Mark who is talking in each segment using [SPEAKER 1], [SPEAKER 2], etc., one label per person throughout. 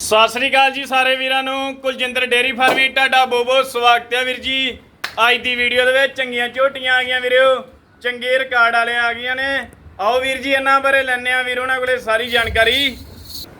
[SPEAKER 1] ਸਤਿ ਸ੍ਰੀ ਅਕਾਲ ਜੀ ਸਾਰੇ ਵੀਰਾਂ ਨੂੰ। ਕੁਲਜਿੰਦਰ ਡੇਰੀ ਤੁਹਾਡਾ ਬਹੁਤ ਬਹੁਤ ਸਵਾਗਤ ਹੈ ਵੀਰ ਜੀ। ਅੱਜ ਦੀ ਵੀਡੀਓ ਦੇ ਵਿੱਚ ਚੰਗੀਆਂ ਝੋਟੀਆਂ ਆ ਗਈਆਂ ਵੀਰੋ। ਚੰਗੇ ਰਿਕਾਰਡ ਵਾਲੇ ਆ ਗਈਆਂ ਨੇ। ਆਓ ਵੀਰ ਜੀ ਇਹਨਾਂ ਬਾਰੇ ਲੈਣੇ ਆ ਵੀਰ ਉਹਨਾਂ ਕੋਲੇ ਸਾਰੀ ਜਾਣਕਾਰੀ।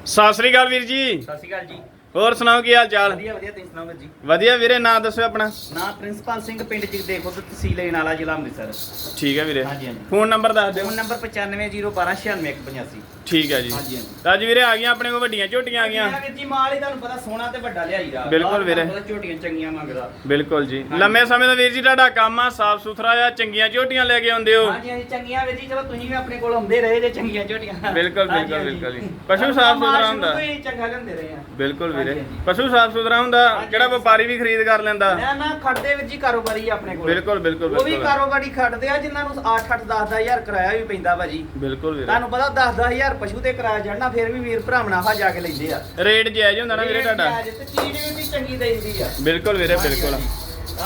[SPEAKER 1] ਸਤਿ ਸ੍ਰੀ ਅਕਾਲ ਵੀਰ ਜੀ।
[SPEAKER 2] ਸਤਿ ਸ਼੍ਰੀ ਅਕਾਲ ਜੀ।
[SPEAKER 1] ਹੋਰ ਸੁਣਾਓ ਕੀ ਹਾਲ ਚਾਲ?
[SPEAKER 2] ਵਧੀਆ ਵਧੀਆ ਤੁਸੀਂ ਸੁਣਾਓ ਵੀਰ ਜੀ?
[SPEAKER 1] ਵਧੀਆ ਵੀਰੇ ਨਾਂ ਦੱਸੋ ਆਪਣਾ।
[SPEAKER 2] ਨਾਮ ਪ੍ਰਿੰਸੀਪਲ ਸਿੰਘ ਪਿੰਡ ਜਗਦੇ ਖੁਦ ਤਹਿਸੀਲ ਨਾਲਾ ਜ਼ਿਲ੍ਹਾ ਅੰਮ੍ਰਿਤਸਰ।
[SPEAKER 1] ਠੀਕ ਹੈ ਵੀਰੇ।
[SPEAKER 2] ਹਾਂਜੀ, ਹਾਂਜੀ।
[SPEAKER 1] ਫੋਨ ਨੰਬਰ ਦੱਸ ਦਿਓ।
[SPEAKER 2] ਫੋਨ ਨੰਬਰ 9501296185
[SPEAKER 1] ਠੀਕ ਹੈ ਜੀ
[SPEAKER 2] ਹਾਂਜੀ, ਹਾਂਜੀ।
[SPEAKER 1] ਤਾਂ ਅੱਜ ਵੀਰੇ ਆ ਗਈਆਂ ਆਪਣੇ ਕੋਲ ਵੱਡੀਆਂ ਝੋਟੀਆਂ ਆ ਗਈਆਂ
[SPEAKER 2] ਜੀ ਮਾਲ ਹੀ ਤੁਹਾਨੂੰ ਪਤਾ ਸੋਨਾ ਤੇ ਵੱਡਾ ਲਿਆਈਦਾ
[SPEAKER 1] ਬਿਲਕੁਲ ਵੀਰੇ।
[SPEAKER 2] ਤੁਹਾਨੂੰ ਪਤਾ ਝੋਟੀਆਂ ਚੰਗੀਆਂ ਮੰਗਦਾ
[SPEAKER 1] ਬਿਲਕੁਲ ਜੀ। ਲੰਮੇ ਸਮੇਂ ਦਾ ਵੀਰ ਜੀ ਤੁਹਾਡਾ ਕੰਮ ਆ ਸਾਫ਼ ਸੁਥਰਾ ਆ ਚੰਗੀਆਂ ਝੋਟੀਆਂ ਲੈ ਕੇ ਆਉਂਦੇ ਹੋ
[SPEAKER 2] ਹਾਂਜੀ ਹਾਂਜੀ ਚੰਗੀਆਂ ਵੀਰ ਜੀ ਚਲੋ ਤੁਸੀਂ ਵੀ ਆਪਣੇ ਕੋਲ ਆਉਂਦੇ ਰਹੇ ਜੇ ਚੰਗੀਆਂ ਝੋਟੀਆਂ
[SPEAKER 1] ਬਿਲਕੁਲ,
[SPEAKER 2] ਹਾਂਜੀ,
[SPEAKER 1] ਬਿਲਕੁਲ,
[SPEAKER 2] ਹਾਂਜੀ।
[SPEAKER 1] ਬਿਲਕੁਲ ਜੀ। ਪਸ਼ੂ ਸਾਫ਼
[SPEAKER 2] ਮਾਲ
[SPEAKER 1] ਸੁਥਰਾ
[SPEAKER 2] ਸ਼ੁਰੂ
[SPEAKER 1] ਹੁੰਦਾ।
[SPEAKER 2] ਤੋਂ ਹੀ ਚੰਗਾ ਲੈਂਦੇ ਰਹੇ ਆ
[SPEAKER 1] ਬਿਲਕੁਲ ਵੀਰੇ
[SPEAKER 2] ਹਾਂਜੀ, ਹਾਂਜੀ।
[SPEAKER 1] ਪਸ਼ੂ ਸਾਫ਼ ਸੁਥਰਾ ਹੁੰਦਾ
[SPEAKER 2] ਹਾਂਜੀ,
[SPEAKER 1] ਜਿਹੜਾ
[SPEAKER 2] ਹਾਂਜੀ।
[SPEAKER 1] ਵਪਾਰੀ ਵੀ ਖਰੀਦ ਕਰ ਲੈਂਦਾ
[SPEAKER 2] ਮੈਂ ਨਾ ਖੜਦੇ ਵੀਰ ਜੀ ਕਾਰੋਬਾਰੀ ਆ ਆਪਣੇ ਕੋਲ
[SPEAKER 1] ਬਿਲਕੁਲ ਬਿਲਕੁਲ
[SPEAKER 2] ਉਹ ਵੀ
[SPEAKER 1] ਬਿਲਕੁਲ
[SPEAKER 2] ਕਾਰੋਬਾਰੀ ਖੜਦੇ ਆ ਜਿਨ੍ਹਾਂ ਨੂੰ 8 8 10 10000 ਕਿਰਾਇਆ ਵੀ ਪੈਂਦਾ ਭਾਜੀ
[SPEAKER 1] ਬਿਲਕੁਲ ਵੀਰੇ
[SPEAKER 2] ਤੁਹਾਨੂੰ ਪਤਾ 10 10000 ਪਸ਼ੂ ਤੇ ਕਿਰਾਇਆ ਚੜਨਾ ਫਿਰ ਵੀ ਵੀਰ ਭਰਾ ਮਨਾਫਾ ਜਾ ਕੇ ਲੈਂਦੇ ਆ।
[SPEAKER 1] ਰੇਟ ਜਾਇਜ਼ ਹੁੰਦਾ ਨਾ ਵੀਰੇ ਤੁਹਾਡਾ।
[SPEAKER 2] ਤੇ ਚੀਜ਼ ਵੀ ਚੰਗੀ ਦੇਈਦੀ ਆ।
[SPEAKER 1] ਬਿਲਕੁਲ ਵੀਰੇ ਬਿਲਕੁਲ।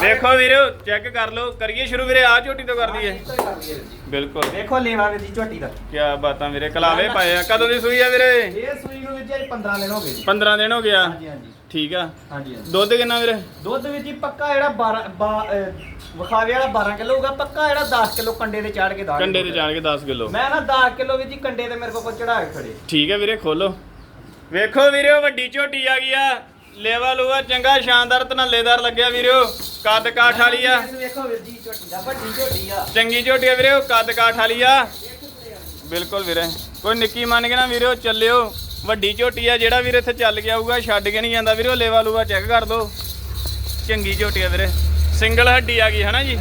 [SPEAKER 1] ਵੇਖੋ ਵੀਰੇ ਚੈੱਕ ਕਰ ਲਓ। ਕਰੀਏ ਸ਼ੁਰੂ ਵੀਰੇ ਆ ਝੋਟੀ ਤੋਂ ਕਰ ਦਈਏ
[SPEAKER 2] ਹਾਂ, ਹੀ।
[SPEAKER 1] ਬਿਲਕੁਲ।
[SPEAKER 2] ਵੇਖੋ ਲੇਵਾ ਵੀਰ ਜੀ ਝੋਟੀ ਦਾ।
[SPEAKER 1] ਕੀ ਬਾਤਾਂ ਵੀਰੇ ਕਲਾਵੇ ਪਾਏ ਆ। ਕਦੋਂ ਦੀ ਸੂਈ ਆ ਵੀਰੇ?
[SPEAKER 2] ਇਹ ਸੂਈ ਨੂੰ ਜੀ 15 ਦਿਨ ਹੋ ਗਏ ਜੀ।
[SPEAKER 1] 15 ਦਿਨ ਹੋ ਗਿਆ
[SPEAKER 2] ਹਾਂਜੀ ਹਾਂਜੀ।
[SPEAKER 1] ਠੀਕ ਆ।
[SPEAKER 2] ਹਾਂਜੀ।
[SPEAKER 1] ਦੁੱਧ ਕਿੰਨਾ ਵੀਰੇ?
[SPEAKER 2] ਦੁੱਧ ਵੀਰ ਜੀ ਪੱਕਾ ਜਿਹੜਾ 12 ਬਾ- ਅਹ, ਵਿਖਾਵੇ ਵਾਲਾ 12 ਕਿਲੋ ਹੋਊਗਾ ਪੱਕਾ ਜਿਹੜਾ 10 ਕਿਲੋ ਕੰਡੇ ਤੇ ਚਾੜ ਕੇ ਦਾਲ
[SPEAKER 1] ਕੰਡੇ ਤੇ ਜਾਣ ਕੇ 10 ਕਿਲੋ।
[SPEAKER 2] ਮੈਂ ਨਾ 10 ਕਿਲੋ ਜੀ ਕੰਡੇ ਤੇ ਮੇਰੇ ਕੋਲ ਚੜਾ ਕੇ ਖੜੇ।
[SPEAKER 1] ਠੀਕ ਹੈ ਵੀਰੇ ਖੋਲੋ। ਵੇਖੋ ਵੀਰੇ ਵੱਡੀ ਝੋਟੀ ਆ ਗਈ ਆ। ਲੇਵਾ ਲੂਆ ਚੰਗਾ ਸ਼ਾਨਦਾਰ ਧਨੱਲੇਦਾਰ ਲੱਗਿਆ ਵੀਰੋ। ਕੱਦ ਕਾਠ ਵਾਲੀ ਆ।
[SPEAKER 2] ਇਸ ਵੇਖੋ ਵੀਰ ਜੀ ਝੋਟੀ ਦਾ ਵੱਡੀ ਝੋਟੀ ਆ।
[SPEAKER 1] ਚੰਗੀ ਝੋਟੀ ਆ ਵੀਰੇ ਉਹ ਕੱਦ ਕਾਠ ਵਾਲੀ ਆ। ਬਿਲਕੁਲ ਵੀਰੇ। ਕੋਈ ਨਿੱਕੀ ਮੰਨ ਕੇ ਨਾ ਵੀਰੇ ਚੱਲਿਓ। ਵੱਡੀ ਝੋਟੀ ਆ ਜਿਹੜਾ ਵੀਰੇ ਇੱਥੇ ਚੱਲ ਗਿਆ ਹੋਊਗਾ ਛੱਡ ਕੇ ਨਹੀਂ ਜਾਂਦਾ ਵੀਰੇ ਲੇਵਾ ਲੂਆ ਚੈੱਕ ਕਰ ਦੋ। ਚੰਗੀ ਝੋਟੀ ਆ ਵੀਰੇ। ਸਿੰਗਲ ਹੱਡੀ ਆ ਗਈ ਹਨਾ ਜੀ?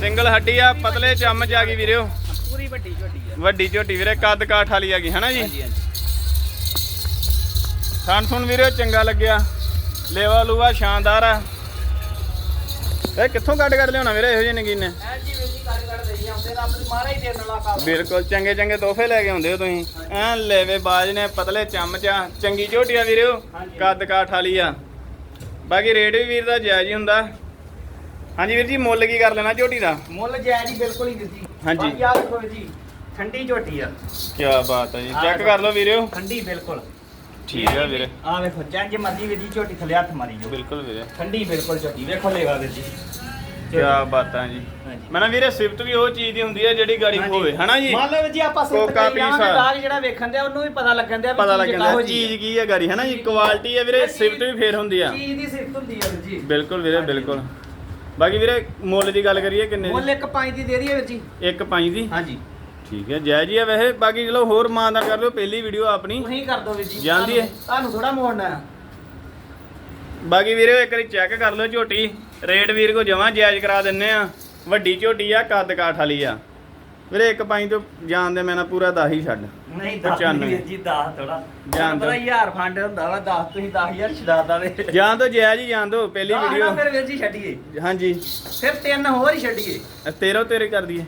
[SPEAKER 2] ਸਿੰਗਲ
[SPEAKER 1] ਹੱਡੀ। ਆ ਪਤਲੇ ਚਮਚ ਆ ਗਈ ਵੀਰੇ
[SPEAKER 2] ਪੂਰੀ ਵੱਡੀ ਝੋਟੀ ਆ।
[SPEAKER 1] ਵੱਡੀ ਝੋਟੀ ਵੀਰੇ ਕੱਦ ਕਾਠ ਵਾਲੀ ਆ ਗਈ ਹਨਾ ਜੀ?
[SPEAKER 2] ਹਾਂਜੀ ਹਾਂਜੀ।
[SPEAKER 1] ਥਣ ਥੁਣ ਵੀਰੇ ਚੰਗਾ ਲੱਗਿਆ। ਲੇਵਾ ਲੂਆ ਸ਼ਾਨਦਾਰ ਆ। ਇਹ ਕਿੱਥੋਂ ਕੱਢ ਕੱਢ ਲਿਆਉਣਾ ਵੀਰੇ ਇਹੋ ਜਿਹੇ ਨਗੀਨੇ?
[SPEAKER 2] ਐ ਜੀ ਜੀ ਕਰ ਕਰ ਦੇਈ ਆਉਂਦੇ ਰੱਬ ਦੀ ਮਾਰਾ ਹੀ ਦੇਣ ਵਾਲਾ ਕੰਮ।
[SPEAKER 1] ਬਿਲਕੁਲ ਚੰਗੇ ਚੰਗੇ ਤੋਹਫੇ ਲੈ ਕੇ ਆਉਂਦੇ ਹੋ ਤੁਸੀਂ। ਐ ਲੈਵੇ ਬਾਜ ਨੇ ਪਤਲੇ ਚਮਚਾ ਚੰਗੀ ਝੋਟੀ ਆ ਵੀਰੇ। ਕੱਦ ਕਾਠ ਵਾਲੀ ਆ। ਬਾਕੀ ਰੇਟ ਵੀ ਵੀਰ ਦਾ ਜਾਇਜ਼ ਹੀ ਹੁੰਦਾ। ਹਾਂਜੀ ਵੀਰ ਜੀ ਮੁੱਲ ਕੀ ਕਰ ਲੈਣਾ ਝੋਟੀ ਦਾ?
[SPEAKER 2] ਮੁੱਲ ਜਾਇਜ਼ ਹੀ ਬਿਲਕੁਲ ਹੀ ਦਿੱਤੀ।
[SPEAKER 1] ਹਾਂਜੀ।
[SPEAKER 2] ਬਾਕੀ ਆਹ ਦੇਖੋ ਜੀ ਠੰਡੀ ਝੋਟੀ ਆ।
[SPEAKER 1] ਕੀ ਬਾਤ ਹੈ ਜੀ ਚੈੱਕ ਕਰ ਲਓ ਵੀਰੇ।
[SPEAKER 2] ਠੰਡੀ ਬਿਲਕੁਲ।
[SPEAKER 1] ਠੀਕ ਆ ਵੀਰੇ।
[SPEAKER 2] ਆ ਵੇਖੋ ਜੰਜ ਮਰਜ਼ੀ ਵੀਰ ਜੀ ਝੋਟੀ ਥੱਲੇ ਹੱਥ ਮਾਰੀ ਜੋ
[SPEAKER 1] ਬਿਲਕੁਲ ਵੀਰੇ।
[SPEAKER 2] ਠੰਡੀ ਬਿਲਕੁਲ ਝੋਟੀ ਵੇਖੋ ਲੈਵਾ ਵੀਰ ਜੀ।
[SPEAKER 1] ਕੀ ਬਾਤਾਂ ਜੀ।
[SPEAKER 2] ਹਾਂਜੀ।
[SPEAKER 1] ਮੈਂ ਨਾ ਵੀਰੇ ਸਿਫਤ ਵੀ ਉਹ ਚੀਜ਼ ਦੀ ਹੁੰਦੀ ਹੈ ਜਿਹੜੀ ਗਾੜੀ
[SPEAKER 2] ਹਾਂਜੀ।
[SPEAKER 1] ਹੋਵੇ ਹਨਾ ਜੀ?
[SPEAKER 2] ਮੰਨ ਲਓ ਵੀਰ ਜੀ ਆਪਾਂ ਸਿੱਧ
[SPEAKER 1] ਕੋਕਾ
[SPEAKER 2] ਜਾਵਾਂਗੇ
[SPEAKER 1] ਪੀਸ ਆ।
[SPEAKER 2] ਜਿਹੜਾ ਵੇਖਣ ਦਿਆ ਉਹਨੂੰ ਵੀ ਪਤਾ ਲੱਗਣ ਵੀ
[SPEAKER 1] ਪਤਾ
[SPEAKER 2] ਚੀਜ਼
[SPEAKER 1] ਲੱਗ ਜਾਂਦਾ ਚੀਜ਼ ਕੀ ਹੈ ਗਾੜੀ ਹਨਾ ਜੀ? ਕੁਆਲਿਟੀ ਹੈ ਵੀਰੇ ਸਿਫਤ ਵੀ ਫੇਰ ਹੁੰਦੀ ਆ।
[SPEAKER 2] ਚੀਜ਼ ਦੀ ਸਿਫਤ ਹੁੰਦੀ ਆ ਵੀਰ ਜੀ।
[SPEAKER 1] ਬਿਲਕੁਲ ਵੀਰੇ
[SPEAKER 2] ਹਾਂਜੀ।
[SPEAKER 1] ਬਿਲਕੁਲ। ਬਾਕੀ ਵੀਰੇ ਮੁੱਲ ਦੀ ਗੱਲ ਕਰੀਏ ਕਿੰਨੇ
[SPEAKER 2] ਮੁੱਲ ਇੱਕ ਪੰਜ ਦੀ ਦੇ ਰਹੀ ਹੈ ਵੀਰ ਜੀ।
[SPEAKER 1] ਦੀ ਇੱਕ ਪੰਜ ਦੀ?
[SPEAKER 2] ਹਾਂਜੀ।
[SPEAKER 1] ਠੀਕ ਹੈ ਜਾਇਜ਼ ਹੀ ਆ ਵੈਸੇ ਬਾਕੀ ਚਲੋ ਹੋਰ ਮਾਨਦਾਰ ਕਰ ਲਿਓ ਪਹਿਲੀ ਵੀਡੀਓ ਆਪਣੀ।
[SPEAKER 2] ਤੁਸੀਂ ਕਰ ਦਿਓ ਵੀਰ ਜੀ।
[SPEAKER 1] ਜਾਂਦੀ ਹੈ?
[SPEAKER 2] ਤੁਹਾਨੂੰ ਥੋੜਾ ਮੋੜਨਾ ਹੈ।
[SPEAKER 1] ਬਾਕੀ ਵੀਰੇ ਇੱਕ ਵਾਰੀ ਚੈੱਕ ਕਰ ਲਿਓ ਝੋਟੀ। ਰੇਟ ਵੀਰ ਕੋ ਜਮਾਂ ਜਾਇਜ਼ ਕਰਾ ਦਿੰਨੇ ਆ। ਵੱਡੀ ਝੋਟੀ ਆ ਕੱਦ ਕਾਠ ਵਾਲੀ ਆ। ਵੀਰੇ ਇੱਕ ਪੰਜ ਤੋਂ ਜਾਣ ਦੇ ਮੈਂ ਨਾ ਪੂਰਾ 10 ਹੀ ਛੱਡ।
[SPEAKER 2] ਨਹੀਂ
[SPEAKER 1] ਪਚਾਨਵੇਂ।
[SPEAKER 2] ਵੀਰ ਜੀ 10 ਥੋੜਾ
[SPEAKER 1] ਜਾਣ
[SPEAKER 2] ਪਤਾ
[SPEAKER 1] ਦਿਓ।
[SPEAKER 2] ਯਾਰ ਫੰਡ ਹੁੰਦਾ ਵਾ 10 ਤੁਸੀਂ 10000 ਛਡਾ ਦਾਵੇ
[SPEAKER 1] ਜਾਣ ਤੋਂ ਜਾਇਜ਼ ਹੀ ਜਾਣ ਦੋ ਪਹਿਲੀ ਵੀਡੀਓ
[SPEAKER 2] ਫਿਰ ਵੀਰ ਜੀ ਛੱਡੀਏ।
[SPEAKER 1] ਹਾਂਜੀ।
[SPEAKER 2] ਫਿਰ ਤਿੰਨ ਹੋਰ ਹੀ ਛੱਡੀਏ।
[SPEAKER 1] ਤੇਰੋ ਤੇਰੇ ਕਰ ਦਈਏ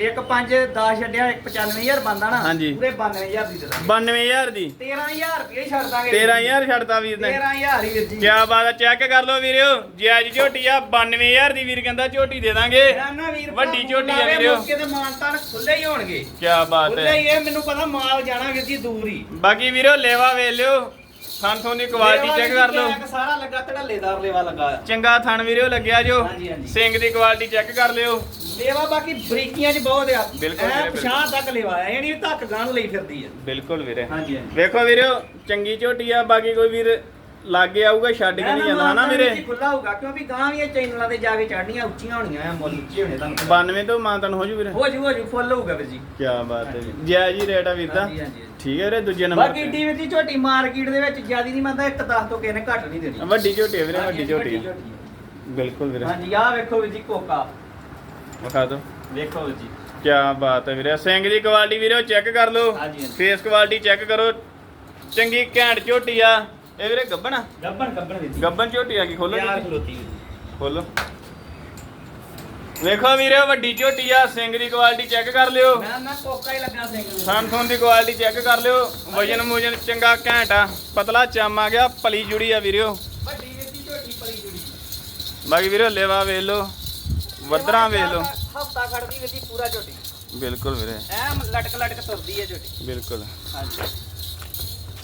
[SPEAKER 2] ਇੱਕ 5 10 ਛੱਡਿਆ ਇੱਕ 95000 ਬੰਦਾ ਨਾ
[SPEAKER 1] ਹਾਂਜੀ।
[SPEAKER 2] ਪੂਰੇ 92000 ਦੀ ਦੇ ਦਾਂਗੇ
[SPEAKER 1] 92000 ਦੀ?
[SPEAKER 2] 13000 ਰੁਪਏ ਛੱਡ ਦਾਂਗੇ।
[SPEAKER 1] 13000 ਛੱਡਤਾ ਵੀਰ ਨੇ।
[SPEAKER 2] 13000 ਹੀ ਵੀਰ ਜੀ।
[SPEAKER 1] ਕਿਆ ਬਾਤ ਆ ਚੈੱਕ ਕਰ ਲਓ ਵੀਰਿਓ ਜਾਇਜ਼ ਝੋਟੀ ਆ 92000 ਦੀ ਵੀਰ ਕਹਿੰਦਾ ਝੋਟੀ ਦੇ ਦਾਂਗੇ।
[SPEAKER 2] ਨਾ ਵੀਰ
[SPEAKER 1] ਵੱਡੀ ਝੋਟੀ ਆ ਵੀਰਿਓ
[SPEAKER 2] ਮੌਕੇ ਤੇ ਮਾਨਤਾਨ ਖੁੱਲੇ ਹੀ ਹੋਣਗੇ।
[SPEAKER 1] ਕਿਆ ਬਾਤ
[SPEAKER 2] ਖੁੱਲੇ
[SPEAKER 1] ਹੈ
[SPEAKER 2] ਹੀ ਇਹ ਮੈਨੂੰ ਪਤਾ ਮਾਲ ਜਾਣਾ ਵੀਰ ਜੀ ਦੂਰ ਹੀ।
[SPEAKER 1] ਬਾਕੀ ਵੀਰਿਓ ਲੇਵਾ ਵੇਖ ਲਿਓ। ਥਣ ਕੁਆਲਿਟੀ ਚੈੱਕ
[SPEAKER 2] ਵੀਰ
[SPEAKER 1] ਕਰ ਲਓ।
[SPEAKER 2] ਸਾਰਾ ਲੱਗਾ ਧੜੱਲੇਦਾਰ ਲੇਵਾ ਲੱਗਾ।
[SPEAKER 1] ਚੰਗਾ ਥਣ ਵੀਰਿਓ ਲੱਗਿਆ ਜੋ।
[SPEAKER 2] ਹਾਂਜੀ, ਹਾਂਜੀ।
[SPEAKER 1] ਸਿੰਘ ਦੀ ਕੁਆਲਿਟੀ ਚੈੱਕ ਕਰ ਲਿਓ।
[SPEAKER 2] ਲੇਵਾ ਬਾਕੀ ਬਰੀਕੀਆਂ 'ਚ ਬਹੁਤ ਆ।
[SPEAKER 1] ਬਿਲਕੁਲ ਵੀਰੇ, ਬਿਲਕੁਲ।
[SPEAKER 2] ਪਛਾਣ ਤੱਕ ਲੇਵਾ ਆ ਨਹੀਂ ਧੱਕ ਗਾਂ ਨੂੰ ਲਈ ਫਿਰਦੀ ਆ।
[SPEAKER 1] ਬਿਲਕੁਲ ਵੀਰੇ।
[SPEAKER 2] ਹਾਂਜੀ ਹਾਂਜੀ।
[SPEAKER 1] ਵੇਖੋ ਵੀਰਿਓ ਚੰਗੀ ਝੋਟੀ ਆ ਬਾਕੀ ਕੋਈ ਵੀਰ ਲਾਗੇ ਆਊਗਾ ਛੱਡ ਕੇ ਨਹੀਂ ਜਾਂਦਾ ਹਨਾ ਵੀਰੇ?
[SPEAKER 2] ਖੁੱਲਾ ਹੋਊਗਾ ਕਿਉਂਕਿ ਗਾਂ ਵੀ ਇਹ ਚੈਨਲਾਂ ਤੇ ਜਾ ਕੇ ਚੜਨੀਆਂ ਉੱਚੀਆਂ ਹੋਣੀਆਂ ਆ ਮੁੱਲ ਉੱਚੇ ਹੋਣੇ ਤੁਹਾਨੂੰ ਪਤਾ।
[SPEAKER 1] 92 ਤੋਂ ਮਾਨਤਨ ਹੋ ਜੂ ਵੀਰੇ?
[SPEAKER 2] ਹੋ ਜੂ ਹੋ ਜੂ ਫੁੱਲ ਹੋਊਗਾ ਵੀਰ ਜੀ।
[SPEAKER 1] ਕਿਆ ਬਾਤ ਹੈ ਜੀ। ਹੀ ਰੇਟ ਆ ਵੀਰ ਦਾ। ਠੀਕ ਹੈ ਵੀਰੇ ਦੂਜੇ ਨੰਬਰ
[SPEAKER 2] ਬਾਕੀ ਟੀਵੀ ਦੀ ਝੋਟੀ ਮਾਰਕੀਟ ਦੇ ਵਿੱਚ ਜਿਆਦੀ ਨਹੀਂ ਮੰਨਦਾ ਇੱਕ 10 ਤੋਂ ਕਿਸੇ ਨੇ ਘੱਟ ਨਹੀਂ ਦੇਣੀ।
[SPEAKER 1] ਵੱਡੀ ਝੋਟੀ ਹੈ ਵੀਰੇ ਵੱਡੀ ਝੋਟੀ ਹੈ। ਬਿਲਕੁਲ ਵੀਰੇ।
[SPEAKER 2] ਹਾਂਜੀ ਆਹ ਵੇਖੋ ਵੀਰ ਜੀ ਕੋਕਾ।
[SPEAKER 1] ਵਿਖਾ ਦਿਓ।
[SPEAKER 2] ਵੇਖੋ ਵੀਰ ਜੀ।
[SPEAKER 1] ਕਿਆ ਬਾਤ ਹੈ ਵੀਰੇ। ਸਿੰਘ ਦੀ ਕੁਆਲਿਟੀ ਵੀਰੇ ਚੈੱਕ ਕਰ ਲਓ। ਫੇਸ ਕੁਆਲਿਟੀ ਚੈੱਕ ਕਰੋ। ਚੰਗੀ ਘੈਂਟ ਝੋਟੀ ਆ। ਇਹ ਵੀਰੇ ਗੱਬਣ ਆ?
[SPEAKER 2] ਗੱਬਣ ਗੱਬਣ ਜੀ
[SPEAKER 1] ਗੱਬਣ ਝੋਟੀ ਆ ਗਈ ਖੋਲੋ
[SPEAKER 2] ਯਾਰ ਖਲੋਤੀ
[SPEAKER 1] ਖੋਲੋ। ਵੇਖੋ ਵੀਰੇ ਵੱਡੀ ਝੋਟੀ ਆ ਸਿੰਘ ਦੀ ਕੁਆਲਿਟੀ ਚੈੱਕ ਕਰ ਲਿਓ।
[SPEAKER 2] ਮੈਂ ਨਾ ਕੋਕਾ ਹੀ ਲੱਗਾ ਸਿੰਘ ਨੂੰ।
[SPEAKER 1] ਥਣ ਦੀ ਕੁਆਲਿਟੀ ਚੈੱਕ ਕਰ ਲਿਓ। ਵਜਨ ਮੁਜਨ ਚੰਗਾ ਘੈਂਟ ਆ। ਪਤਲਾ ਚਮ ਆ ਗਿਆ ਪਲੀ ਜੁੜੀ ਆ ਵੀਰਿਓ।
[SPEAKER 2] ਵੱਡੀ ਦੀ ਝੋਟੀ ਪਲੀ ਜੁੜੀ।
[SPEAKER 1] ਬਾਕੀ ਵੀਰੇ ਲੇਵਾ ਵੇਖ ਲਓ ਵਦਰਾਂ ਵੇਖ ਲਓ।
[SPEAKER 2] ਹਫਤਾ ਖੜਦੀ ਜੀ ਪੂਰਾ ਝੋਟੀ।
[SPEAKER 1] ਬਿਲਕੁਲ ਵੀਰੇ।
[SPEAKER 2] ਐ ਲਟਕ ਲਟਕ ਤੁਰਦੀ ਹੈ ਝੋਟੀ।
[SPEAKER 1] ਬਿਲਕੁਲ।
[SPEAKER 2] ਹਾਂਜੀ।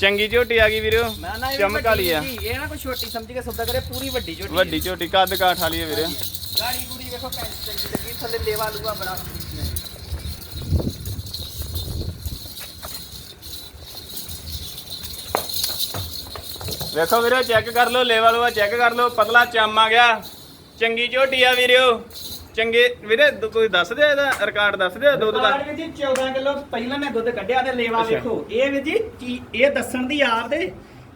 [SPEAKER 1] ਚੰਗੀ ਝੋਟੀ ਆ ਗਈ ਵੀਰੋ
[SPEAKER 2] ਮੈਂ ਨਾ ਇਹ ਵੀ
[SPEAKER 1] ਚਮਕ ਵਾਲੀ ਆ।
[SPEAKER 2] ਵੱਡੀ ਜੀ, ਇਹ ਨਾ ਕੋਈ ਛੋਟੀ ਸਮਝ ਕੇ ਸੌਦਾ ਕਰੇ ਪੂਰੀ ਵੱਡੀ ਝੋਟੀ ਹੈ।
[SPEAKER 1] ਵੱਡੀ ਝੋਟੀ ਕੱਦ ਕਾਠ ਵਾਲੀ ਆ ਵੀਰੇ।
[SPEAKER 2] ਗਾੜੀ ਗੁੜੀ ਵੇਖੋ ਕੈਂਚ ਚੰਗੀ ਲੱਗੀ ਥੱਲੇ ਲੇਵਾ ਲੂਆ ਬੜਾ।
[SPEAKER 1] ਵੇਖੋ ਵੀਰੇ ਚੈੱਕ ਕਰ ਲਓ ਲੈਵਲ ਵਾ ਚੈੱਕ ਕਰ ਲਓ ਪਤਲਾ ਚੰਮ ਆ ਗਿਆ। ਚੰਗੀ ਝੋਟੀ ਆ ਵੀਰਿਓ ਚੰਗੇ ਵੀਰੇ ਦ- ਕੋਈ ਦੱਸ ਦਿਓ ਇਹਦਾ ਰਿਕਾਰਡ ਦੱਸ ਦਿਓ ਦੁੱਧ ਦਾ
[SPEAKER 2] ਕਾਰਡ ਵਿੱਚ ਜੀ 14 ਕਿਲੋ ਪਹਿਲਾਂ ਮੈਂ ਦੁੱਧ ਕੱਢਿਆ ਤੇ ਲੇਵਾ
[SPEAKER 1] ਅੱਛਾ।
[SPEAKER 2] ਵੇਖੋ ਇਹ ਵੀ ਜੀ ਚੀ- ਇਹ ਦੱਸਣ ਦੀ ਆਪ ਦੇ ਆਹ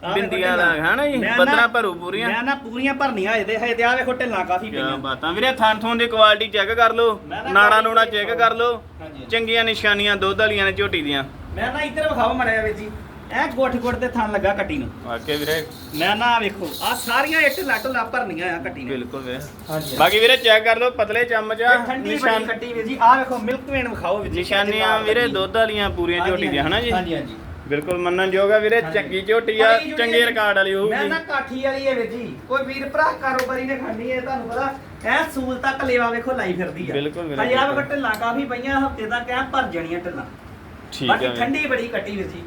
[SPEAKER 2] ਵੇਖੋ
[SPEAKER 1] ਬਿੰਦੀਆਂ
[SPEAKER 2] ਢਿੱਲਾਂ।
[SPEAKER 1] ਦਾ, ਹਨਾ ਜੀ?
[SPEAKER 2] ਮੈਂ ਨਾ-
[SPEAKER 1] ਭਰੂ ਪੂਰੀਆਂ।
[SPEAKER 2] ਮੈਂ ਨਾ ਪੂਰੀਆਂ ਭਰਨੀਆਂ ਤੇ ਹੈ ਤੇ ਆ ਵੇਖੋ ਢਿੱਲਾਂ ਕਾਫੀ
[SPEAKER 1] ਕਿਆ
[SPEAKER 2] ਪਈਆਂ
[SPEAKER 1] ਬਾਤਾਂ ਵੀਰੇ ਥਣ ਥੂਣ ਦੀ ਕੁਆਲਿਟੀ ਚੈੱਕ ਕਰ ਲਓ
[SPEAKER 2] ਮੈਂ ਨਾ
[SPEAKER 1] ਨਾੜਾ ਨੂੜਾ ਚੈੱਕ ਕਰ ਲਓ
[SPEAKER 2] ਹਾਂਜੀ।
[SPEAKER 1] ਚੰਗੀਆਂ ਨਿਸ਼ਾਨੀਆਂ ਦੁੱਧ ਵਾਲੀਆਂ ਨੇ ਝੋਟੀ ਦੀਆਂ
[SPEAKER 2] ਮੈਂ ਨਾ ਇੱਧਰ ਵਿਖਾਓ ਮੜਿਆ ਵੇ ਜੀ ਇਹ ਗੋਠ ਗੋਠ ਤੇ ਥਣ ਲੱਗਾ ਕੱਟੀ ਨੂੰ।
[SPEAKER 1] ਵਾਕੇ ਵੀਰੇ।
[SPEAKER 2] ਮੈਂ ਨਾ ਵੇਖੋ ਆ ਸਾਰੀਆਂ ਇੱਟ ਲੱਟ ਲਾ ਭਰਨੀਆਂ ਆ ਕੱਟੀ ਨੇ।
[SPEAKER 1] ਬਿਲਕੁਲ ਵੀਰੇ।
[SPEAKER 2] ਹਾਂਜੀ।
[SPEAKER 1] ਬਾਕੀ ਵੀਰੇ ਚੈੱਕ ਕਰ ਲਓ ਪਤਲੇ ਚਮਚ ਆ
[SPEAKER 2] ਠੰਡੀ
[SPEAKER 1] ਨਿਸ਼ਾਨ
[SPEAKER 2] ਕੱਟੀ ਵੀ ਜੀ ਆ ਵੇਖੋ ਮਿਲਕ ਵੇਨ ਵਿਖਾਓ ਵੀ ਜੀ
[SPEAKER 1] ਨਿਸ਼ਾਨੀਆਂ ਵੀਰੇ ਦੁੱਧ ਵਾਲੀਆਂ ਪੂਰੀਆਂ ਝੋਟੀ ਦੀਆਂ ਹਨਾ ਜੀ?
[SPEAKER 2] ਹਾਂਜੀ ਹਾਂਜੀ।
[SPEAKER 1] ਬਿਲਕੁਲ ਮੰਨਣਯੋਗ ਆ ਵੀਰੇ
[SPEAKER 2] ਹਾਂਜੀ।
[SPEAKER 1] ਚੰਗੀ ਝੋਟੀ ਆ
[SPEAKER 2] ਬੜੀ
[SPEAKER 1] ਚੰਗੇ ਰਿਕਾਰਡ ਵਾਲੀ
[SPEAKER 2] ਮੈਂ
[SPEAKER 1] ਹੋਊਗੀ
[SPEAKER 2] ਨਾ ਕਾਠੀ ਵਾਲੀ ਹੈ ਵੀਰ ਜੀ ਕੋਈ ਵੀਰ ਭਰਾ ਕਾਰੋਬਾਰੀ ਨੇ ਖਾਣੀ ਹੈ ਤੁਹਾਨੂੰ ਪਤਾ ਐ ਸੂਲ ਤੱਕ ਲੇਵਾ ਵੇਖੋ ਲਾਈ ਫਿਰਦੀ ਆ।
[SPEAKER 1] ਬਿਲਕੁਲ ਵੀਰੇ,
[SPEAKER 2] ਹਜੇ ਆ
[SPEAKER 1] ਬਿਲਕੁਲ।
[SPEAKER 2] ਵੇਖੋ ਢਿੱਲਾਂ ਕਾਫੀ ਪਈਆਂ ਹਫ਼ਤੇ ਤੱਕ ਐ ਭਰ ਜਾਣੀਆਂ ਢਿੱਲਾਂ।
[SPEAKER 1] ਠੀਕ
[SPEAKER 2] ਬਾਕੀ
[SPEAKER 1] ਆ ਵੀਰੇ।
[SPEAKER 2] ਠੰਡੀ ਬੜੀ ਕੱਟੀ ਵੀਰ ਜੀ।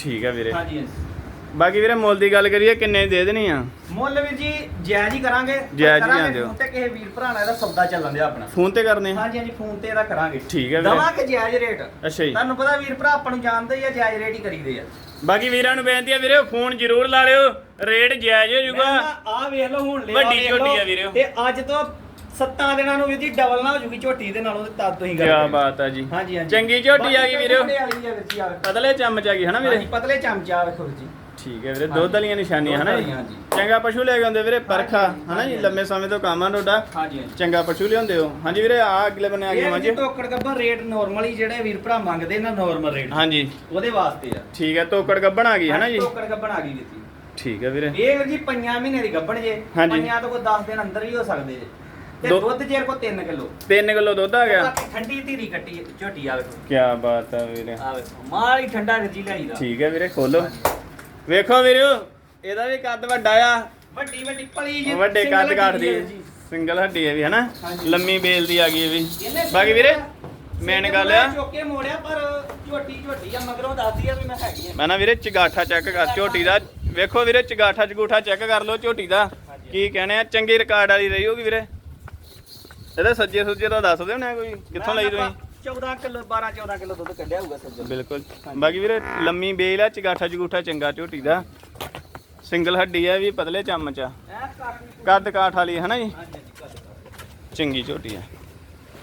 [SPEAKER 1] ਠੀਕ ਆ ਵੀਰੇ।
[SPEAKER 2] ਹਾਂਜੀ ਹਾਂਜੀ।
[SPEAKER 1] ਬਾਕੀ ਵੀਰੇ ਮੁੱਲ ਦੀ ਗੱਲ ਕਰੀਏ ਕਿੰਨੇ ਦੀ ਦੇ ਦੇਣੀ ਆ?
[SPEAKER 2] ਮੁੱਲ ਵੀਰ ਜੀ ਜਾਇਜ਼ ਹੀ ਕਰਾਂਗੇ
[SPEAKER 1] ਜਾਇਜ਼ ਹੀ
[SPEAKER 2] ਕਰਾਂਗੇ
[SPEAKER 1] ਹੋ।
[SPEAKER 2] ਫੋਨ ਤੇ ਕਿਸੇ ਵੀਰ ਭਰਾ ਨਾਲ ਇਹਦਾ ਸੌਦਾ ਚੱਲਣ ਦਿਆ ਆਪਣਾ।
[SPEAKER 1] ਫੋਨ ਤੇ ਕਰਨੇ?
[SPEAKER 2] ਹਾਂਜੀ ਹਾਂਜੀ ਫੋਨ ਤੇ ਇਹਦਾ ਕਰਾਂਗੇ।
[SPEAKER 1] ਠੀਕ ਹੈ ਵੀਰੇ।
[SPEAKER 2] ਦਵਾਂਗੇ ਜਾਇਜ਼ ਰੇਟ?
[SPEAKER 1] ਅੱਛਾ ਜੀ।
[SPEAKER 2] ਤੁਹਾਨੂੰ ਪਤਾ ਵੀਰ ਭਰਾ ਆਪਾਂ ਨੂੰ ਜਾਣਦੇ ਹੀ ਆ ਜਾਇਜ਼ ਰੇਟ ਹੀ ਕਰੀਦੇ ਆ।
[SPEAKER 1] ਬਾਕੀ ਵੀਰਾਂ ਨੂੰ ਬੇਨਤੀ ਆ ਵੀਰੇ ਫੋਨ ਜ਼ਰੂਰ ਲਾ ਲਿਓ ਰੇਟ ਜਾਇਜ਼ ਹੋ ਜਾਊਗਾ।
[SPEAKER 2] ਆ ਵੇਖ ਲਓ ਹੁਣ
[SPEAKER 1] ਵੱਡੀ
[SPEAKER 2] ਲਓ,
[SPEAKER 1] ਆ ਵੀਰੇ।
[SPEAKER 2] ਤੇ ਅੱਜ ਤੋਂ ਸੱਤਾਂ ਦਿਨਾਂ ਨੂੰ ਵੀ ਜੀ ਡਬਲ ਨਾ ਹੋ ਜੂਗੀ ਝੋਟੀ ਦੇ ਨਾਲੋਂ ਤੇ ਤਦ ਤੁਸੀਂ
[SPEAKER 1] ਕੀ ਬਾਤ ਆ ਜੀ।
[SPEAKER 2] ਹਾਂਜੀ ਹਾਂਜੀ।
[SPEAKER 1] ਚੰਗੀ ਝੋਟੀ ਆ ਗਈ ਵੀਰੇ।
[SPEAKER 2] ਪਤਲੇ ਵਾਲੀ ਆ ਵੀਰ ਜੀ ਆ ਵੇਖੋ।
[SPEAKER 1] ਪਤਲੇ ਚਮਚ ਆ ਗਈ ਹਨਾ
[SPEAKER 2] ਹਾਂਜੀ
[SPEAKER 1] ਵੀਰੇ
[SPEAKER 2] ਪਤਲੇ ਚਮਚਾ ਵੇਖੋ ਵੀਰ ਜੀ।
[SPEAKER 1] ਠੀਕ ਹੈ ਵੀਰੇ ਦੁੱਧ ਵਾਲੀਆਂ ਨਿਸ਼ਾਨੀਆਂ ਹਨਾ
[SPEAKER 2] ਦੁੱਧ
[SPEAKER 1] ਜੀ
[SPEAKER 2] ਵਾਲੀਆਂ, ਹਾਂਜੀ।
[SPEAKER 1] ਚੰਗਾ ਪਸ਼ੂ ਲੈ ਕੇ ਆਉਂਦੇ ਵੀਰੇ ਪਰਖਾ
[SPEAKER 2] ਹਾਂਜੀ,
[SPEAKER 1] ਹਨਾ ਜੀ?
[SPEAKER 2] ਹਾਂਜੀ।
[SPEAKER 1] ਲੰਮੇ ਸਮੇਂ ਤੋਂ ਕੰਮ ਆ ਤੁਹਾਡਾ।
[SPEAKER 2] ਹਾਂਜੀ ਹਾਂਜੀ।
[SPEAKER 1] ਚੰਗਾ ਪਸ਼ੂ ਲਿਆਉਂਦੇ ਹੋ। ਹਾਂਜੀ ਵੀਰੇ ਆ ਅਗਲੇ ਬੰਨੇ ਆ ਗਏ
[SPEAKER 2] ਇਹ ਟੋਕੜ ਗੱਬਾ ਰੇਟ ਨਾਰਮਲ ਹੀ ਜਿਹੜੇ ਵੀਰ ਭਰਾ ਮੰਗਦੇ ਨਾ ਨਾਰਮਲ ਰੇਟ।
[SPEAKER 1] ਹਾਂਜੀ।
[SPEAKER 2] ਉਹਦੇ ਵਾਸਤੇ ਆ।
[SPEAKER 1] ਠੀਕ ਹੈ ਤੋਕੜ ਗੱਬਣ ਆ ਗਈ ਹਨਾ ਜੀ?
[SPEAKER 2] ਟੋਕੜ ਗੱਬਣ ਆ ਗਈ ਵੀਰ ਜੀ।
[SPEAKER 1] ਠੀਕ ਹੈ ਵੀਰੇ।
[SPEAKER 2] ਇਹ ਵੀਰ ਜੀ ਪੰਜਾਂ ਮਹੀਨੇ ਦੀ ਗੱਬਣ ਜੇ।
[SPEAKER 1] ਹਾਂਜੀ।
[SPEAKER 2] ਪੰਜਾਂ ਤੋਂ ਕੋਈ 10 ਦਿਨ ਅੰਦਰ ਵੀ ਹੋ ਸਕਦੇ ਜੇ। ਤੇ
[SPEAKER 1] ਦੁੱਧ-
[SPEAKER 2] ਦੁੱਧ ਜੇਰ ਕੋ 3 ਕਿਲੋ।
[SPEAKER 1] 3 ਕਿਲੋ ਦੁੱਧ ਆ ਗਿਆ।
[SPEAKER 2] ਬਾਕੀ ਠੰਡੀ ਧੀਰੀ ਕੱਟੀ ਝੋਟੀ ਆ ਵੇਖੋ।
[SPEAKER 1] ਕੀ ਬਾਤ ਆ ਵੀਰੇ।
[SPEAKER 2] ਆ ਵੇਖੋ ਮਾਲ ਹੀ ਠੰਡਾ ਵੀਰ ਜੀ ਲਿਆਈ ਦਾ।
[SPEAKER 1] ਠੀਕ ਹੈ ਵੀਰੇ ਖੋਲੋ। ਵੇਖੋ ਵੀਰੋ ਇਹਦਾ ਵੀ ਕੱਦ ਵੱਡਾ ਆ।
[SPEAKER 2] ਵੱਡੀ ਵੱਡੀ ਪਲੀ ਜੀ
[SPEAKER 1] ਵੱਡੇ
[SPEAKER 2] single
[SPEAKER 1] ਕੱਦ ਦੀ
[SPEAKER 2] ਹੈ ਜੀ।
[SPEAKER 1] ਸਿੰਗਲ ਹੱਡੀ ਹੈ ਵੀ ਹਨਾ?
[SPEAKER 2] ਹਾਂਜੀ।
[SPEAKER 1] ਲੰਮੀ ਬੇਲ ਦੀ ਆ ਗਈ ਇਹ ਵੀ।
[SPEAKER 2] ਇਹਨੇ
[SPEAKER 1] ਬਾਕੀ ਵੀਰੇ ਮੇਨ ਗੱਲ ਆ।
[SPEAKER 2] ਚੋਕੇ ਮੋੜਿਆ ਪਰ ਝੋਟੀ ਝੋਟੀ ਆ ਮਗਰੋਂ ਦੱਸਦੀ ਆ ਵੀ ਮੈਂ ਹੈਗੀ ਆ।
[SPEAKER 1] ਮੈਂ ਨਾ ਵੀਰੇ ਚਗਾਠਾ ਚੈੱਕ ਕਰ ਝੋਟੀ ਦਾ। ਵੇਖੋ ਵੀਰੇ ਚਗਾਠਾ ਚਗੂਠਾ ਚੈੱਕ ਕਰ ਲਓ ਝੋਟੀ ਦਾ। ਕੀ ਕਹਿੰਦੇ ਆ ਚੰਗੀ ਰਿਕਾਰਡ ਵਾਲੀ ਰਹੀ ਹੋਗੀ ਵੀਰੇ। ਇਹਦੇ ਸੱਜੇ ਸੁੱਜੇ ਦਾ ਦੱਸ ਦਿਓ ਨਾ ਕੋਈ ਕਿੱਥੋਂ ਲਈ ਤੁਸੀਂ?
[SPEAKER 2] 14 ਕਿਲੋ 12 14 ਕਿਲੋ ਦੁੱਧ ਕੱਢਿਆ ਹੋਊਗਾ ਸੱਜਣ
[SPEAKER 1] ਬਿਲਕੁਲ। ਬਾਕੀ ਵੀਰੇ ਲੰਮੀ ਬੇਲ ਆ ਚਗਾਠਾ ਚਗੂਠਾ ਚੰਗਾ ਝੋਟੀ ਦਾ। ਸਿੰਗਲ ਹੱਡੀ ਆ ਵੀ ਪਤਲੇ ਚਮਚ ਆ।
[SPEAKER 2] ਐ
[SPEAKER 1] ਕੱਦ ਕਾਠ ਵਾਲੀ ਹੈ ਨਾ ਜੀ?
[SPEAKER 2] ਹਾਂਜੀ ਹਾਂਜੀ ਕੱਦ
[SPEAKER 1] ਚੰਗੀ ਝੋਟੀ ਆ।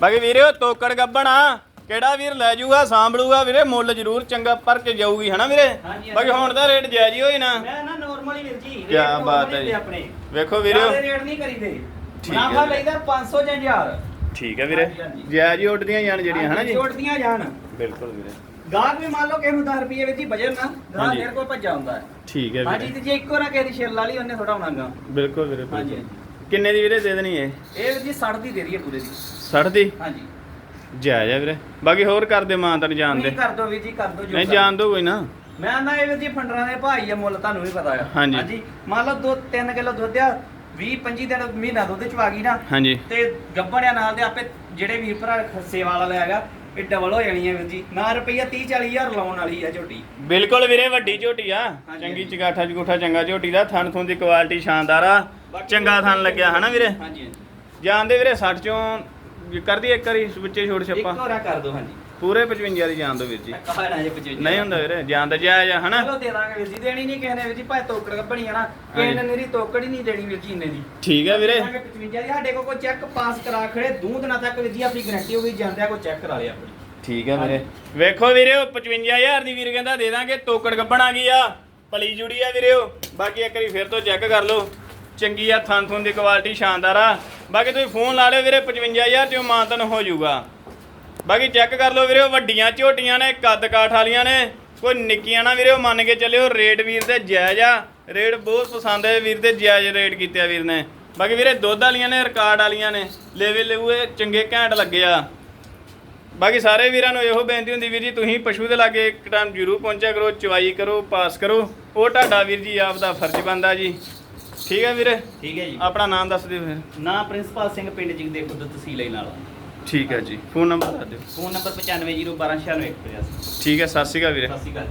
[SPEAKER 1] ਬਾਕੀ ਵੀਰੇ ਉਹ ਤੋਕੜ ਗੱਬਣ ਆ। ਕਿਹੜਾ ਵੀਰ ਲੈ ਜਾਊਗਾ ਸਾਂਭਲੂਗਾ ਵੀਰੇ ਮੁੱਲ ਜ਼ਰੂਰ ਚੰਗਾ ਪਰ ਕੇ ਜਾਊਗੀ ਹਨਾ ਵੀਰੇ?
[SPEAKER 2] ਹਾਂਜੀ।
[SPEAKER 1] ਬਾਕੀ ਹੁਣ ਤਾਂ ਰੇਟ ਜਾਇਜ਼ ਹੀ ਹੋਈ ਨਾ।
[SPEAKER 2] ਮੈਂ ਨਾ ਨਾਰਮਲ ਹੀ ਵੀਰ ਜੀ ਰੇਟ
[SPEAKER 1] ਬਾਤ
[SPEAKER 2] normal
[SPEAKER 1] ਹੈ
[SPEAKER 2] ਹੀ
[SPEAKER 1] ਜੀ।
[SPEAKER 2] ਆਪਣੇ।
[SPEAKER 1] ਵੇਖੋ ਵੀਰੇ।
[SPEAKER 2] ਜ਼ਿਆਦਾ ਰੇਟ ਨਹੀਂ ਕਰੀਦੇ।
[SPEAKER 1] ਠੀਕ ਹੈ
[SPEAKER 2] ਮੁਨਾਫਾ
[SPEAKER 1] ਜੀ।
[SPEAKER 2] ਲਈਦਾ 500 ਜਾਂ 1000
[SPEAKER 1] ਠੀਕ ਹੈ ਵੀਰੇ।
[SPEAKER 2] ਹਾਂਜੀ, ਹਾਂਜੀ।
[SPEAKER 1] ਜਾਇਜ਼ ਹੀ ਉੱਡਦੀਆਂ ਜਾਣ ਜਿਹੜੀਆਂ ਹਨਾ ਜੀ?
[SPEAKER 2] ਛੋਟਦੀਆਂ ਜਾਣ।
[SPEAKER 1] ਬਿਲਕੁਲ ਵੀਰੇ।
[SPEAKER 2] ਗਾਹਕ ਵੀ ਮੰਨ ਲਓ ਕਿਸੇ ਨੂੰ 10 ਰੁਪਏ ਵਿੱਚ ਹੀ ਬਜਨ ਨਾ ਗਾਹਕ
[SPEAKER 1] ਹਾਂਜੀ।
[SPEAKER 2] ਕੋਈ ਭੱਜਾ ਹੁੰਦਾ ਹੈ।
[SPEAKER 1] ਠੀਕ ਹੈ
[SPEAKER 2] ਹਾਂਜੀ
[SPEAKER 1] ਵੀਰੇ।
[SPEAKER 2] ਤੇ ਜੇ ਇੱਕੋ ਨਾ ਕਿਸੇ ਦੀ ਛਿੱਲ ਵਾਲੀ ਉਹਨੇ ਥੋੜਾ ਹੋਣਾਗਾ
[SPEAKER 1] ਬਿਲਕੁਲ ਵੀਰੇ
[SPEAKER 2] ਹਾਂਜੀ
[SPEAKER 1] ਬਿਲਕੁਲ। ਕਿੰਨੇ ਦੀ ਵੀਰੇ ਦੇ ਦੇਣੀ ਇਹ?
[SPEAKER 2] ਇਹ ਵੀਰ ਜੀ 60 ਦੀ ਦੇ ਰਹੀ ਹੈ ਪੂਰੇ ਦੀ।
[SPEAKER 1] 60 ਦੀ?
[SPEAKER 2] ਹਾਂਜੀ।
[SPEAKER 1] ਜਾਇਜ਼ ਹੈ ਵੀਰੇ। ਬਾਕੀ ਹੋਰ ਕਰਦੇ ਮਾਂ ਤਾਂ ਜਾਣ ਦੇ
[SPEAKER 2] ਤੁਸੀਂ ਕਰ ਦੋ ਵੀਰ ਜੀ ਕਰ ਦੋ ਜੋ
[SPEAKER 1] ਨਹੀਂ। ਜਾਣ ਦੋ ਕੋਈ ਨਾ।
[SPEAKER 2] ਮੈਂ ਨਾ ਇਹ ਵੀਰ ਜੀ ਫੰਡਰਾਂ ਦੇ ਭਾਈ ਆ ਮੁੱਲ ਤੁਹਾਨੂੰ ਵੀ ਪਤਾ ਆ।
[SPEAKER 1] ਹਾਂਜੀ।
[SPEAKER 2] ਮੰਨ ਲਓ 2 3 ਕਿਲੋ ਦੁੱਧ ਆ 20 25 ਦਿਨ ਮਹੀਨਾ ਦੁੱਧ ਚ ਆ ਗਈ ਨਾ
[SPEAKER 1] ਹਾਂਜੀ।
[SPEAKER 2] ਤੇ ਗੱਬੜਿਆ ਨਾਲ ਦੇ ਆਪੇ ਜਿਹੜੇ ਵੀਰ ਭਰਾ ਸੇਵਾ ਵਾਲਾ ਲਿਆਗਾ ਇਹ ਡਬਲ ਹੋ ਜਾਣੀ ਹੈ ਵੀਰ ਜੀ। ਨਾ ਰੁਪਈਆ 30 40 ਹਜ਼ਾਰ ਲਾਉਣ ਵਾਲੀ ਆ ਝੋਟੀ।
[SPEAKER 1] ਬਿਲਕੁਲ ਵੀਰੇ ਵੱਡੀ ਝੋਟੀ ਆ। ਚੰਗੀ ਚਗਾਠਾ ਚਗੂਠਾ ਚੰਗਾ ਝੋਟੀ ਦਾ ਥਣ ਥੁਣ ਦੀ ਕੁਆਲਿਟੀ ਸ਼ਾਨਦਾਰ ਆ। ਚੰਗਾ ਥਣ ਲੱਗਿਆ ਹਨਾ ਵੀਰੇ?
[SPEAKER 2] ਹਾਂਜੀ ਹਾਂਜੀ।
[SPEAKER 1] ਜਾਣਦੇ ਵੀਰੇ 60 ਚੋਂ ਕਰਦੀ ਇੱਕ ਵਾਰੀ ਵਿੱਚੇ ਛੋੜ
[SPEAKER 2] ਇੱਕ
[SPEAKER 1] ਛੱਪਾ।
[SPEAKER 2] ਹੋਰਾ ਕਰ ਦੋ ਹਾਂਜੀ।
[SPEAKER 1] ਪੂਰੇ 55 ਦੀ ਜਾਣ ਦੋ ਵੀਰ ਜੀ। ਨਹੀਂ ਹੁੰਦਾ ਵੀਰੇ ਜਾਣ ਦਾ ਜਾਇਜ਼ ਆ ਹਨਾ?
[SPEAKER 2] ਚਲੋ ਦੇ ਦਾਂਗੇ ਵੀਰ ਜੀ ਦੇਣੀ ਨਹੀਂ ਕਿਸੇ ਨੇ ਵੀਰ ਜੀ ਭਾਵੇਂ ਤੋਕੜ ਗੱਬਣੀ ਆ ਨਾ ਕਿਸੇ ਨੇ ਮੇਰੀ ਤੋਕੜ ਹੀ ਨਹੀਂ ਦੇਣੀ ਵੀਰ ਜੀ ਇੰਨੇ ਦੀ।
[SPEAKER 1] ਠੀਕ ਹੈ ਵੀਰੇ।
[SPEAKER 2] 55 ਦੀ ਸਾਡੇ ਕੋਲ ਕੋਈ ਚੈੱਕ ਪਾਸ ਕਰਾ ਖੜੇ ਦੂੰ ਦਿਨਾਂ ਤੱਕ ਵੀਰ ਜੀ ਆਪਣੀ ਗਾਰੰਟੀ ਹੋ ਗਈ ਜਾਂਦਿਆਂ ਕੋਈ ਚੈੱਕ ਕਰਾ ਲਿਆ ਆਪਣੀ।
[SPEAKER 1] ਠੀਕ ਹੈ ਵੀਰੇ। ਵੇਖੋ ਵੀਰੇ ਉਹ 55000 ਦੀ ਵੀਰ ਕਹਿੰਦਾ ਦੇ ਦਾਂਗੇ ਤੋਕੜ ਗੱਬਣ ਆ ਗਈ ਆ? ਪਲੀ ਜੁੜੀ ਆ ਵੀਰੇ ਉਹ। ਬਾਕੀ ਇੱਕ ਵਾਰੀ ਫਿਰ ਤੋਂ ਚੈੱਕ ਕਰ ਲਓ। ਚੰਗੀ ਆ ਥਣ ਥੁਣ ਦੀ ਕੁਆਲਿਟੀ ਸ਼ਾਨਦਾਰ ਆ। ਬਾਕੀ ਤੁਸੀਂ ਫੋਨ ਲਾ ਲਿਓ ਵੀਰੇ 55000 ਚੋਂ ਮਾਨਤਨ ਹੋ ਜਾਊਗਾ। ਬਾਕੀ ਚੈੱਕ ਕਰ ਲਓ ਵੀਰੇ ਵੱਡੀਆਂ ਝੋਟੀਆਂ ਨੇ ਕੱਦ ਕਾਠ ਵਾਲੀਆਂ ਨੇ। ਕੋਈ ਨਿੱਕੀਆਂ ਨਾ ਵੀਰੇ ਉਹ ਮੰਨ ਕੇ ਚੱਲਿਓ ਰੇਟ ਵੀਰ ਤੇ ਜਾਇਜ਼ ਆ। ਰੇਟ ਬਹੁਤ ਪਸੰਦ ਹੈ ਵੀਰ ਤੇ ਜਾਇਜ਼ ਰੇਟ ਕੀਤੇ ਆ ਵੀਰ ਨੇ। ਬਾਕੀ ਵੀਰੇ ਦੁੱਧ ਵਾਲੀਆਂ ਨੇ ਰਿਕਾਰਡ ਵਾਲੀਆਂ ਨੇ। ਲੇਵੇ ਲੇਵੇ ਚੰਗੇ ਘੈਂਟ ਲੱਗੇ ਆ। ਬਾਕੀ ਸਾਰੇ ਵੀਰਾਂ ਨੂੰ ਇਹੋ ਬੇਨਤੀ ਹੁੰਦੀ ਵੀਰ ਜੀ ਤੁਸੀਂ ਪਸ਼ੂ ਦੇ ਲਾਗੇ ਇੱਕ ਟਾਈਮ ਜ਼ਰੂਰ ਪਹੁੰਚਿਆ ਕਰੋ ਚਵਾਈ ਕਰੋ ਪਾਸ ਕਰੋ। ਉਹ ਤੁਹਾਡਾ ਵੀਰ ਜੀ ਆਪ ਦਾ ਫਰਜ਼ ਬਣਦਾ ਜੀ। ਠੀਕ ਹੈ ਵੀਰੇ?
[SPEAKER 2] ਠੀਕ ਹੈ ਜੀ।
[SPEAKER 1] ਆਪਣਾ ਨਾਮ ਦੱਸ ਦਿਓ ਫਿਰ।
[SPEAKER 2] ਨਾ ਪ੍ਰਿੰਸੀਪਲ ਸਿੰਘ ਪਿੰਡ ਜਿਗ ਦੇ ਖੁਦ ਤਹਿਸੀਲ ਨਾਲ।
[SPEAKER 1] ਠੀਕ ਹੈ ਜੀ। ਫੋਨ ਨੰਬਰ ਦੱਸ ਦਿਓ।
[SPEAKER 2] ਫੋਨ ਨੰਬਰ 9501296185
[SPEAKER 1] ਠੀਕ ਹੈ ਸਤਿ ਸ਼੍ਰੀ ਅਕਾਲ ਵੀਰੇ।
[SPEAKER 2] ਸਤਿ ਸ਼੍ਰੀ ਅਕਾਲ